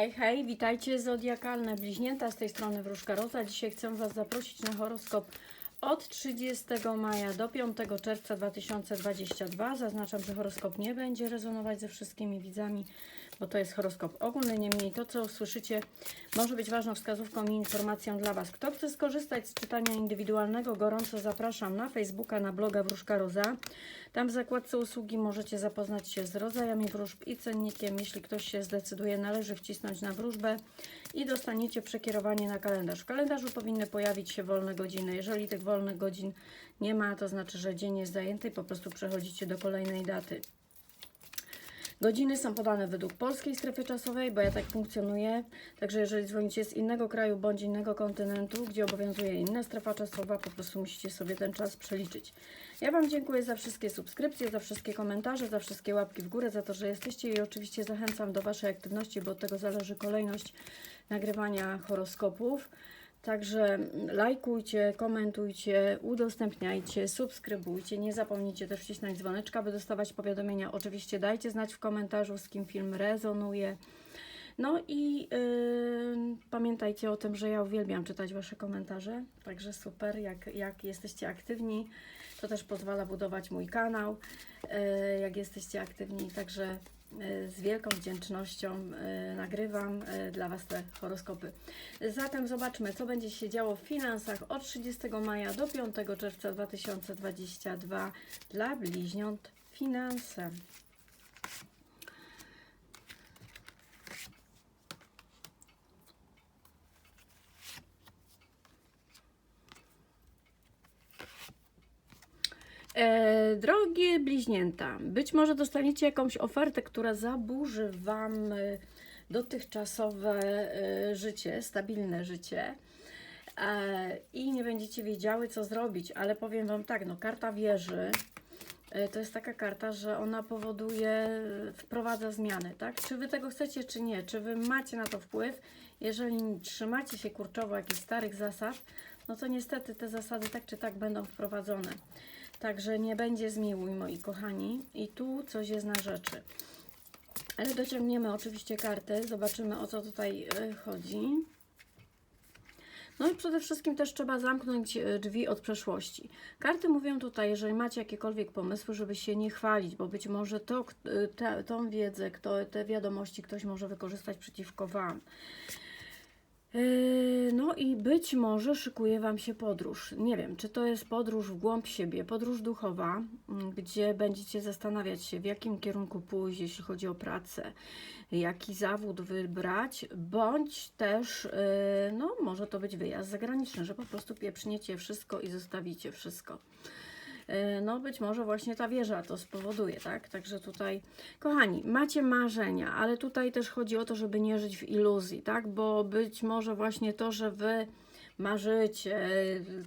Hej, hej, witajcie zodiakalne bliźnięta z tej strony Wróżka Roza. Dzisiaj chcę Was zaprosić na horoskop od 30 maja do 5 czerwca 2022. Zaznaczam, że horoskop nie będzie rezonować ze wszystkimi widzami, bo to jest horoskop ogólny. Niemniej to, co usłyszycie, może być ważną wskazówką i informacją dla Was. Kto chce skorzystać z czytania indywidualnego, gorąco zapraszam na Facebooka, na bloga Wróżka Roza. Tam w zakładce usługi możecie zapoznać się z rodzajami wróżb i cennikiem. Jeśli ktoś się zdecyduje, należy wcisnąć na wróżbę i dostaniecie przekierowanie na kalendarz. W kalendarzu powinny pojawić się wolne godziny. Jeżeli tych wolnych godzin nie ma, to znaczy, że dzień jest zajęty i po prostu przechodzicie do kolejnej daty. Godziny są podane według polskiej strefy czasowej, bo ja tak funkcjonuję. Także jeżeli dzwonicie z innego kraju bądź innego kontynentu, gdzie obowiązuje inna strefa czasowa, po prostu musicie sobie ten czas przeliczyć. Ja Wam dziękuję za wszystkie subskrypcje, za wszystkie komentarze, za wszystkie łapki w górę, za to, że jesteście i oczywiście zachęcam do Waszej aktywności, bo od tego zależy kolejność nagrywania horoskopów. Także lajkujcie, komentujcie, udostępniajcie, subskrybujcie. Nie zapomnijcie też wcisnąć dzwoneczka, by dostawać powiadomienia. Oczywiście dajcie znać w komentarzu, z kim film rezonuje. No i yy, pamiętajcie o tym, że ja uwielbiam czytać Wasze komentarze. Także super, jak, jak jesteście aktywni, to też pozwala budować mój kanał. Yy, jak jesteście aktywni, także z wielką wdzięcznością yy, nagrywam yy, dla Was te horoskopy. Zatem zobaczmy, co będzie się działo w finansach od 30 maja do 5 czerwca 2022 dla bliźniąt finanse. E, drogie bliźnięta, być może dostaniecie jakąś ofertę, która zaburzy Wam e, dotychczasowe e, życie, stabilne życie e, i nie będziecie wiedziały, co zrobić, ale powiem Wam tak, no karta wieży e, to jest taka karta, że ona powoduje, e, wprowadza zmiany, tak? Czy Wy tego chcecie, czy nie? Czy Wy macie na to wpływ? Jeżeli trzymacie się kurczowo jakichś starych zasad, no to niestety te zasady tak czy tak będą wprowadzone. Także nie będzie zmiłuj, moi kochani. I tu coś jest na rzeczy. Ale dociągniemy oczywiście kartę, zobaczymy o co tutaj e, chodzi. No i przede wszystkim też trzeba zamknąć e, drzwi od przeszłości. Karty mówią tutaj, jeżeli macie jakiekolwiek pomysły, żeby się nie chwalić, bo być może to, e, tą wiedzę, kto, te wiadomości ktoś może wykorzystać przeciwko Wam. Yy, No i być może szykuje Wam się podróż. Nie wiem, czy to jest podróż w głąb siebie, podróż duchowa, mm, gdzie będziecie zastanawiać się, w jakim kierunku pójść, jeśli chodzi o pracę, jaki zawód wybrać, bądź też, yy, no może to być wyjazd zagraniczny, że po prostu pieprzniecie wszystko i zostawicie wszystko. Yy, No, być może właśnie ta wieża to spowoduje, tak? Także tutaj, kochani, macie marzenia, ale tutaj też chodzi o to, żeby nie żyć w iluzji, tak? Bo być może właśnie to, że wy marzycie,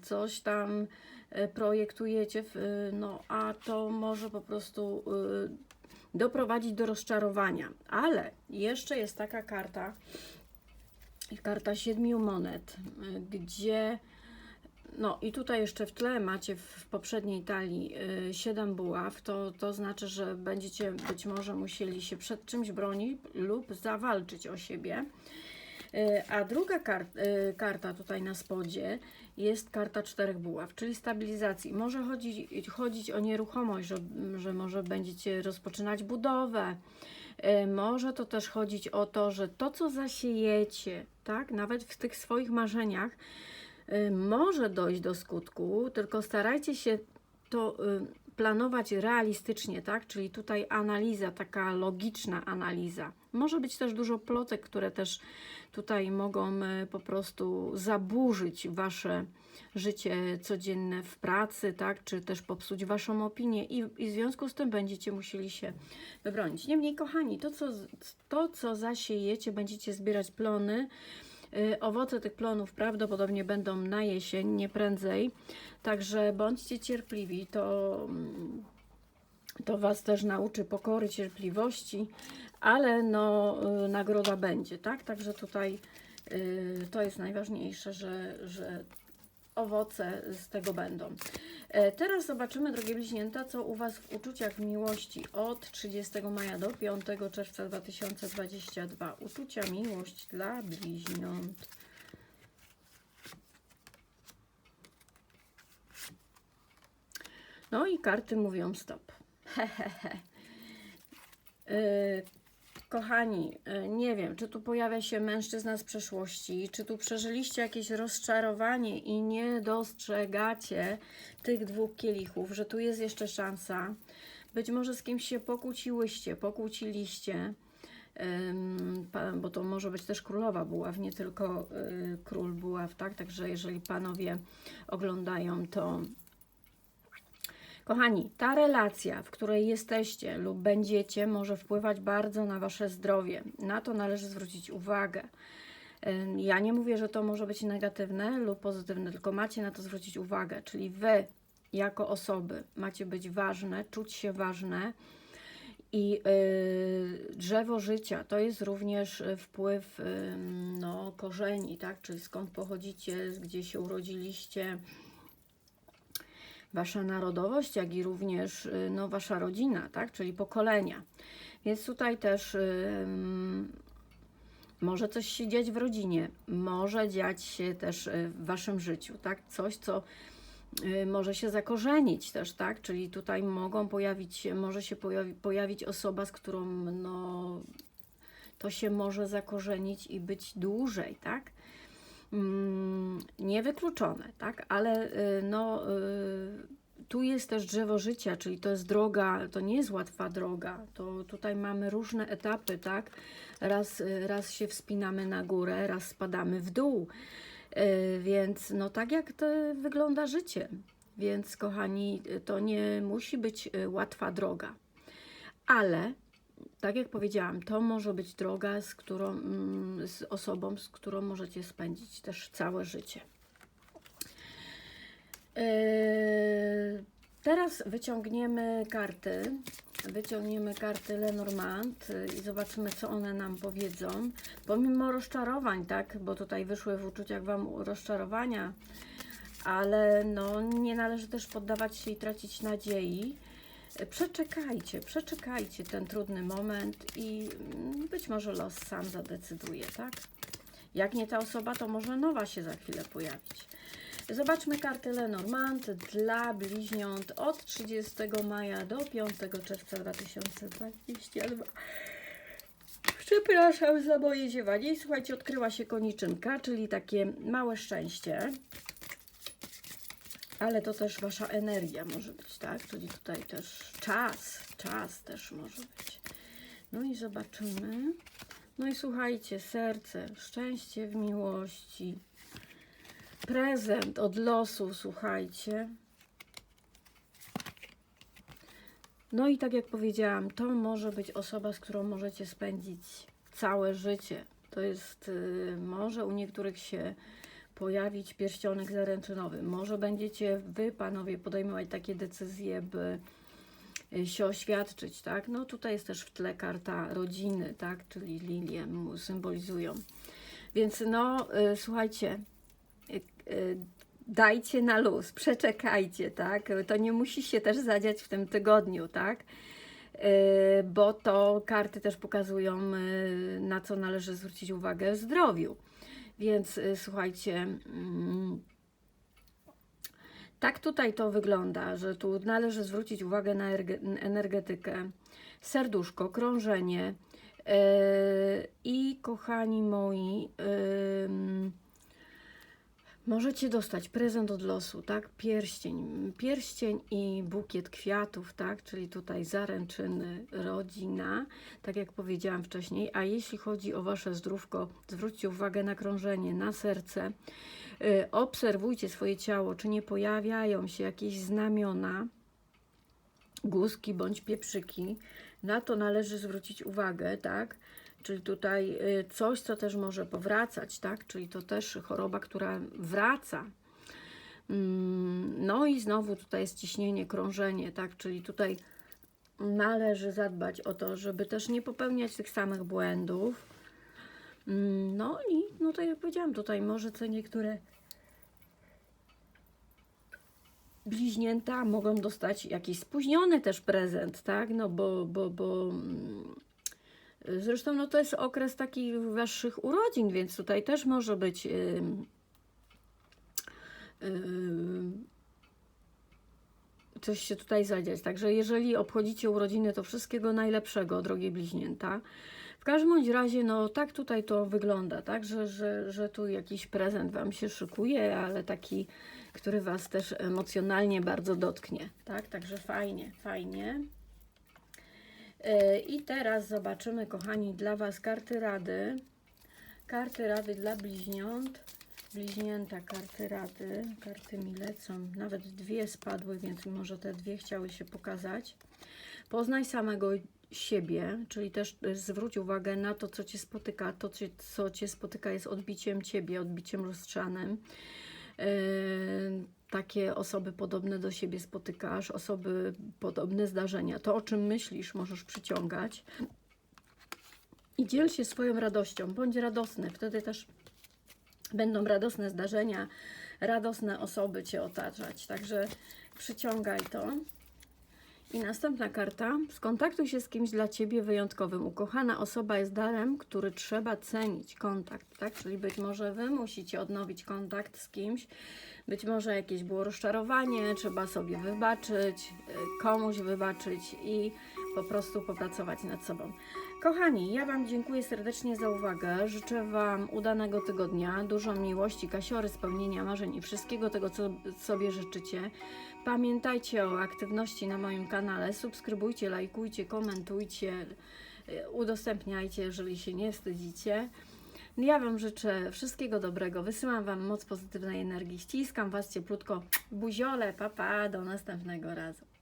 coś tam e, projektujecie, e, no a to może po prostu e, doprowadzić do rozczarowania. Ale jeszcze jest taka karta, karta siedmiu monet, e, gdzie no i tutaj jeszcze w tle macie w poprzedniej talii y, 7 buław, to, to znaczy, że będziecie być może musieli się przed czymś bronić lub zawalczyć o siebie. Y, A druga kar y, karta tutaj na spodzie jest karta czterech buław, czyli stabilizacji. Może chodzić, chodzić o nieruchomość, że, że może będziecie rozpoczynać budowę. Y, Może to też chodzić o to, że to, co zasiejecie, tak, nawet w tych swoich marzeniach, y, może dojść do skutku, tylko starajcie się to y, planować realistycznie, tak? Czyli tutaj analiza, taka logiczna analiza. Może być też dużo plotek, które też tutaj mogą y, po prostu zaburzyć wasze życie codzienne w pracy, tak? Czy też popsuć waszą opinię i, i w związku z tym będziecie musieli się wybronić. Niemniej, kochani, to co, to, co zasiejecie, będziecie zbierać plony. Y, Owoce tych plonów prawdopodobnie będą na jesień, nie prędzej. Także bądźcie cierpliwi, to, mm, to Was też nauczy pokory, cierpliwości, ale no, y, nagroda będzie, tak? Także tutaj y, to jest najważniejsze, że, że owoce z tego będą. E, Teraz zobaczymy, drogie bliźnięta, co u Was w uczuciach miłości od 30 maja do 5 czerwca 2022. Uczucia miłość dla bliźniąt. No i karty mówią stop. Hehehe. Yy, Kochani, yy, nie wiem, czy tu pojawia się mężczyzna z przeszłości, czy tu przeżyliście jakieś rozczarowanie i nie dostrzegacie tych dwóch kielichów, że tu jest jeszcze szansa. Być może z kimś się pokłóciłyście, pokłóciliście, bo to może być też królowa buław, nie tylko y, król buław, tak? Także jeżeli panowie oglądają, to Kochani, ta relacja, w której jesteście lub będziecie, może wpływać bardzo na wasze zdrowie. Na to należy zwrócić uwagę. Ja nie mówię, że to może być negatywne lub pozytywne, tylko macie na to zwrócić uwagę. Czyli wy, jako osoby, macie być ważne, czuć się ważne. I yy, drzewo życia to jest również y, wpływ no, korzeni, tak? Czyli skąd pochodzicie, gdzie się urodziliście, wasza narodowość, jak i również y, no, wasza rodzina, tak? czyli pokolenia. Więc tutaj też może coś się dziać w rodzinie, może dziać się też y, w waszym życiu, tak? Coś, co y, może się zakorzenić też, tak? Czyli tutaj mogą pojawić się, może się pojawi, pojawić osoba, z którą no, to się może zakorzenić i być dłużej, tak? Mm, niewykluczone, tak? Ale y, no, y, tu jest też drzewo życia, czyli to jest droga, to nie jest łatwa droga. To tutaj mamy różne etapy, tak? Raz, y, raz się wspinamy na górę, raz spadamy w dół. Więc no tak jak to wygląda życie. Więc kochani, to nie musi być łatwa droga. Ale tak jak powiedziałam, to może być droga, z którą, mm, z osobą, z którą możecie spędzić też całe życie. Yy, Teraz wyciągniemy karty. Wyciągniemy karty Lenormand yy, i zobaczymy, co one nam powiedzą. Pomimo rozczarowań, tak, bo tutaj wyszły w uczuciach Wam rozczarowania, ale no, nie należy też poddawać się i tracić nadziei. Przeczekajcie, przeczekajcie ten trudny moment i mm, być może los sam zadecyduje, tak? Jak nie ta osoba, to może nowa się za chwilę pojawić. Zobaczmy kartę Lenormand dla bliźniąt od 30 maja do 5 czerwca 2022. Przepraszam za moje ziewanie. Słuchajcie, odkryła się koniczynka, czyli takie małe szczęście. Ale to też wasza energia może być, tak? Czyli tutaj też czas, czas też może być. No i zobaczymy. No i słuchajcie, serce, szczęście w miłości, prezent od losu, słuchajcie. No i tak jak powiedziałam, to może być osoba, z którą możecie spędzić całe życie. To jest, y, może u niektórych się pojawić pierścionek zaręczynowy. Może będziecie wy, panowie, podejmować takie decyzje, by y, się oświadczyć, tak? No tutaj jest też w tle karta rodziny, tak? Czyli lilie symbolizują. Więc no, y, słuchajcie, y, dajcie na luz, przeczekajcie, tak? To nie musi się też zadziać w tym tygodniu, tak? Bo to karty też pokazują, na co należy zwrócić uwagę w zdrowiu. Więc y, słuchajcie, mm, tak tutaj to wygląda, że tu należy zwrócić uwagę na erge- energetykę, serduszko, krążenie. Yy, i kochani moi, ym, możecie dostać prezent od losu, tak? Pierścień, pierścień i bukiet kwiatów, tak? Czyli tutaj zaręczyny, rodzina, tak jak powiedziałam wcześniej. A jeśli chodzi o wasze zdrówko, zwróćcie uwagę na krążenie, na serce. Y, Obserwujcie swoje ciało, czy nie pojawiają się jakieś znamiona, guzki bądź pieprzyki. Na to należy zwrócić uwagę, tak? Czyli tutaj y, coś, co też może powracać, tak? Czyli to też choroba, która wraca. Mm, No i znowu tutaj jest ciśnienie, krążenie, tak? Czyli tutaj należy zadbać o to, żeby też nie popełniać tych samych błędów. Mm, No i, no tak jak powiedziałam, tutaj może co niektóre bliźnięta mogą dostać jakiś spóźniony też prezent, tak? No bo, bo, bo mm, zresztą no to jest okres takich waszych urodzin, więc tutaj też może być ym, ym, coś się tutaj zadziać. Także jeżeli obchodzicie urodziny, to wszystkiego najlepszego, drogie bliźnięta. W każdym bądź razie, no tak tutaj to wygląda, tak, że, że, że tu jakiś prezent Wam się szykuje, ale taki, który Was też emocjonalnie bardzo dotknie, tak, także fajnie, fajnie. E, I teraz zobaczymy, kochani, dla Was karty rady. Karty rady dla bliźniąt. Bliźnięta karty rady. Karty mi lecą. Nawet dwie spadły, więc może te dwie chciały się pokazać. Poznaj samego siebie, czyli też zwróć uwagę na to, co Cię spotyka. To, co Cię spotyka, jest odbiciem Ciebie, odbiciem lustrzanym. Yy, takie osoby podobne do siebie spotykasz, osoby podobne zdarzenia. To, o czym myślisz, możesz przyciągać. I dziel się swoją radością. Bądź radosny, wtedy też będą radosne zdarzenia, radosne osoby Cię otaczać. Także przyciągaj to. I następna karta. Skontaktuj się z kimś dla Ciebie wyjątkowym. Ukochana osoba jest darem, który trzeba cenić. Kontakt, tak? Czyli być może Wy musicie odnowić kontakt z kimś. Być może jakieś było rozczarowanie, trzeba sobie wybaczyć, y, komuś wybaczyć i po prostu popracować nad sobą. Kochani, ja Wam dziękuję serdecznie za uwagę. Życzę Wam udanego tygodnia, dużo miłości, kasiory, spełnienia marzeń i wszystkiego tego, co sobie życzycie. Pamiętajcie o aktywności na moim kanale. Subskrybujcie, lajkujcie, komentujcie, y, udostępniajcie, jeżeli się nie wstydzicie. Ja Wam życzę wszystkiego dobrego. Wysyłam Wam moc pozytywnej energii. Ściskam Was cieplutko. Buziole, papa, do następnego razu.